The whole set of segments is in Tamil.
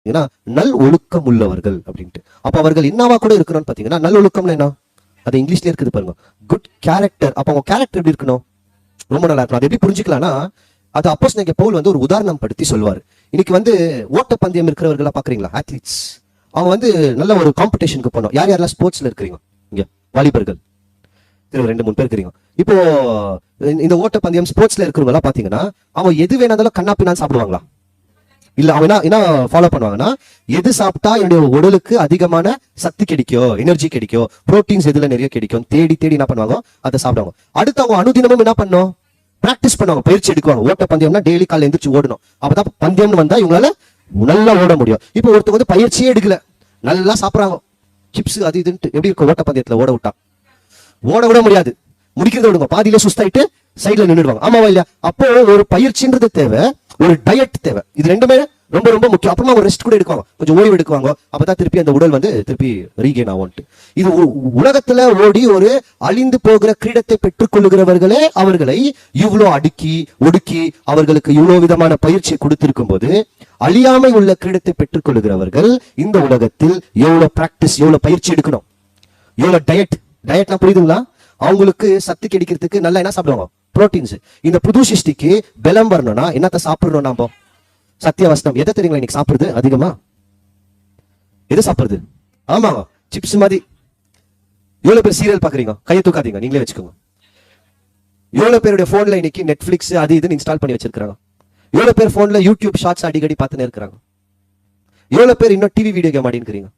பார்த்தீங்கன்னா நல் ஒழுக்கம் உள்ளவர்கள் அப்படின்ட்டு. அப்ப அவர்கள் என்னவா கூட இருக்கணும்னு பாத்தீங்கன்னா நல் ஒழுக்கம்னு என்ன? அது இங்கிலீஷ்ல இருக்குது பாருங்க. குட் கேரக்டர் அப்ப அவங்க கேரக்டர் எப்படி இருக்கணும்? ரொம்ப நல்லா இருக்கணும். அது எப்படி புரிஞ்சுக்கலாம்னா அது அப்போஸ் நீங்க பவுல் வந்து ஒரு உதாரணம் படுத்தி சொல்வார். இன்னைக்கு வந்து ஓட்டப்பந்தயம் இருக்கிறவர்களா பார்க்குறீங்களா athletes. அவங்க வந்து நல்ல ஒரு காம்படிஷனுக்கு போனோம். யார் யாரெல்லாம் ஸ்போர்ட்ஸ்ல இருக்கிறீங்க? இங்கே வாலிபர்கள். சரி, ரெண்டு மூணு பேர் இருக்கிறீங்க. இப்போ இந்த- ஓட்டப்பந்தயம் ஸ்போர்ட்ஸ்ல இருக்கிறவங்க எல்லாம் பாத்தீங்கன்னா எது வேணாலும் கண்ணா பின்னான்னு சாப்பிடுவாங்களா? இல்ல அவன் என்ன என்ன ஃபாலோ பண்ணுவாங்கன்னா எது சாப்பிட்டா என்னுடைய உடலுக்கு அதிகமான சக்தி கிடைக்கும் எனர்ஜி கிடைக்கும் புரோட்டீன்ஸ் எதுல நிறைய கிடைக்கும் தேடி தேடி என்ன பண்ணுவாங்க? அதை சாப்பிடுவாங்க. அடுத்து அவங்க அனுதினமும் என்ன பண்ணும்? பிராக்டிஸ் பண்ணுவாங்க பயிற்சி எடுக்குவாங்க. ஓட்ட பந்தயம்னா டெய்லி காலையில் எந்திரிச்சு ஓடணும். அப்பதான் பந்தயம்னு வந்தா இவங்களால நல்லா ஓட முடியும். இப்போ ஒருத்தவங்க வந்து பயிற்சியே எடுக்கல. நல்லா சாப்பிடுறாங்க. சிப்ஸ் அது இதுன்ட்டு எப்படி இருக்கும் ஓட்ட பந்தயத்துல ஓட விட்டா. ஓட விட முடியாது. முடிக்கிறத விடுங்க. பாதியில சுஸ்தாயிட்டு சைடுல நின்னுடுவாங்க. ஆமாவா இல்லையா? அப்போ ஒரு பயிற்சின்றது தேவை. ஒரு டயட் தேவை. இது ரெண்டுமே ரொம்ப ரொம்ப முக்கியம். அப்புறமா ஒரு ரெஸ்ட் கூட எடுக்குவாங்க. கொஞ்சம் ஓய்வு எடுக்குவாங்க. அப்பதான் திருப்பி அந்த உடல் வந்து திருப்பி ரீகெயின் ஆகும்ட்டு இது உ- உலகத்துல ஓடி ஒரு அழிந்து போகிற கிரீடத்தை பெற்றுக் கொள்ளுகிறவர்களே அவர்களை இவ்வளோ அடுக்கி ஒடுக்கி அவர்களுக்கு இவ்வளவு விதமான பயிற்சியை கொடுத்திருக்கும் போது அழியாமை உள்ள கிரீடத்தை பெற்றுக் கொள்ளுகிறவர்கள் இந்த உலகத்தில் எவ்வளவு பிராக்டிஸ் எவ்வளவு பயிற்சி எடுக்கணும்? எவ்வளவு டயட் டயட்லாம் புரியுதுங்களா? அவங்களுக்கு சத்து கிடைக்கிறதுக்கு நல்லா என்ன சாப்பிடுவாங்க? புரோட்டீன்ஸ் இந்த புது சிருஷ்டிக்கு பலம் வரணும்னா என்னத்த சாப்பிடணும் நாம? சத்தியவசனம். எதை தெரியுங்களா இன்னைக்கு சாப்பிடுறது? அதிகமா? எது சாப்பிடுறது? ஆமா சிப்ஸ் மாதிரி. எவ்வளவு பேர் சீரியல் பாக்குறீங்க கையை தூக்காதீங்க. நீங்களே வச்சுக்கோங்க. எவ்வளவு பேருடைய போன்ல இன்னைக்கு நெட்ஃபிளிக்ஸ் அது இதுன்னு இன்ஸ்டால் பண்ணி வச்சிருக்காங்க எவ்வளவு பேர் போன்ல யூடியூப் ஷார்ட்ஸ் அடிக்கடி பார்த்துன்னு இருக்கிறாங்க. எவ்வளவு பேர் இன்னும் டிவி வீடியோ கேம் ஆடின்னு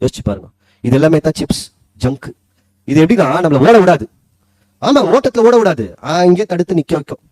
யோசிச்சு பாருங்க. இது எல்லாமே தான் சிப்ஸ் ஜங்க் இது எப்படின்னா நம்மள ஓட விடாது. ஆமா ஓட்டத்துல ஓட விடாது இங்கே தடுத்து நிக்க வைக்கும்.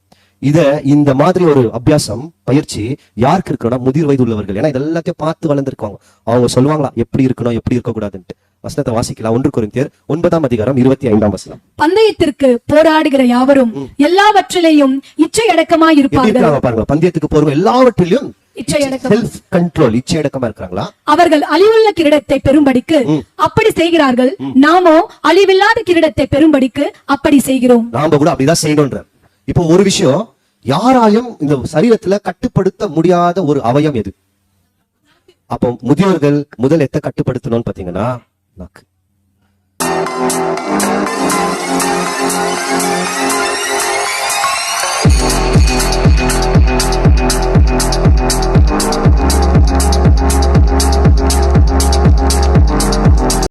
இத இந்த மாதிரி ஒரு அபியாசம் பயிற்சி யாருக்கு இருக்கணும்னா முதிர் வயது உள்ளவர்கள். ஏன்னா இது எல்லாத்தையும் பார்த்து வளர்ந்துருக்காங்க அவங்க சொல்லுவாங்களா எப்படி இருக்கணும் எப்படி இருக்க கூடாதுன்ட்டு வசனத்தை வாசிக்கலாம். ஒன்று குருந்தியர் ஒன்பதாம் அதிகாரம் இருபத்தி ஐந்தாம் வசனம். பந்தயத்திற்கு போராடுகிற யாவரும் எல்லாவற்றிலேயும் இச்சை இருப்பார்கள் இருக்காங்க பாருங்க பந்தயத்துக்கு போறவங்க எல்லாவற்றிலும் இச்சை அடக்கம். செல்ஃப் கண்ட்ரோல் இச்சை அடக்கமா இருக்கிறாங்களா? அவர்கள் அழிவுள்ள கிரீடத்தை பெறும்படிக்கு அப்படி செய்கிறார்கள். நாமோ அழிவில்லாத கிரீடத்தை பெறும்படிக்கு அப்படி செய்கிறோம். நாம கூட அப்படிதான் செய்யணும்ன்ற. இப்போ ஒரு விஷயம் யாராலும் இந்த சரீரத்துல கட்டுப்படுத்த முடியாத ஒரு அவயம் எது? அப்போ முதியோர்கள் முதல் எத்த கட்டுப்படுத்தணும்னு பாத்தீங்கன்னா நாக்கு.